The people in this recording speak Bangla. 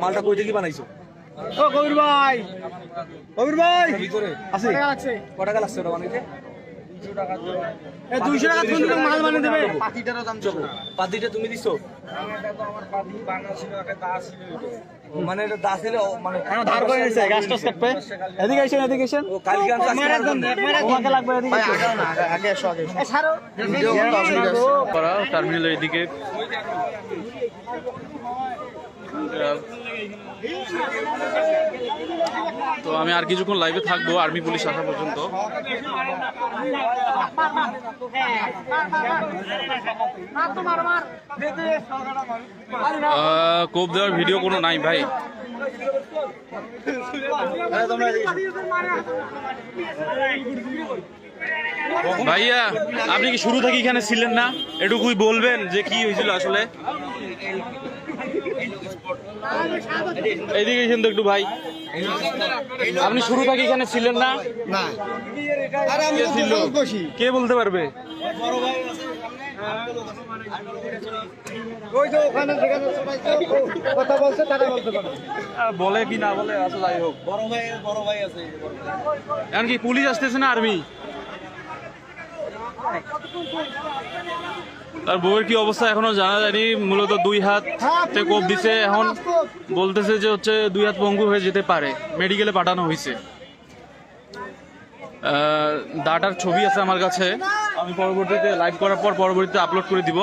মালটা কই থেকে বানাইছো? ও কবির ভাই। কবির ভাই। আছে আছে কত টাকা ওটা বানাইতে? এ 200 টাকা তুমি মাল বানিয়ে দেবে। পাতিটা তুমি দিছো? মানে এটা দা ছিল মানে ধার করে নিছে গাছ টাছ কাটবে। এদিকে আইছেন এদিকে আইছেন ও কালকে আনছে আজকে মারা মারবেন। দম মারা তোমাকে লাগবে এদিকে। আগে এসো আগে এ ছাড়ো। করা এদিকে। তো আমি আর কিছুক্ষণ লাইভে থাকব আর্মি পুলিশ আসা পর্যন্ত। কোপ দেওয়ার ভিডিও কোনো নাই ভাই। ভাইয়া আপনি কি শুরু থেকে এখানে ছিলেন না? এটুকুই বলবেন যে কি হয়েছিল আসলে? এইদিকে এসেন তো একটু ভাই। আপনি শুরু থেকে এখানে ছিলেন না? কে বলতে পারবে? বলে কি না বলে আসলে যাই হোক। বড় ভাই বড় ভাই আছে। এমনকি পুলিশ আসতেছে না আর্মি? তার বউয়ের কি অবস্থা এখনও জানা যায়নি। মূলত দুই হাত কোপ দিছে। এখন বলতেছে যে হচ্ছে দুই হাত পঙ্গু হয়ে যেতে পারে। মেডিকেলে পাঠানো হয়েছে। আহ, দাটার ছবি আছে আমার কাছে। আমি পরবর্তীতে লাইভ করার পর পরবর্তীতে আপলোড করে দিব।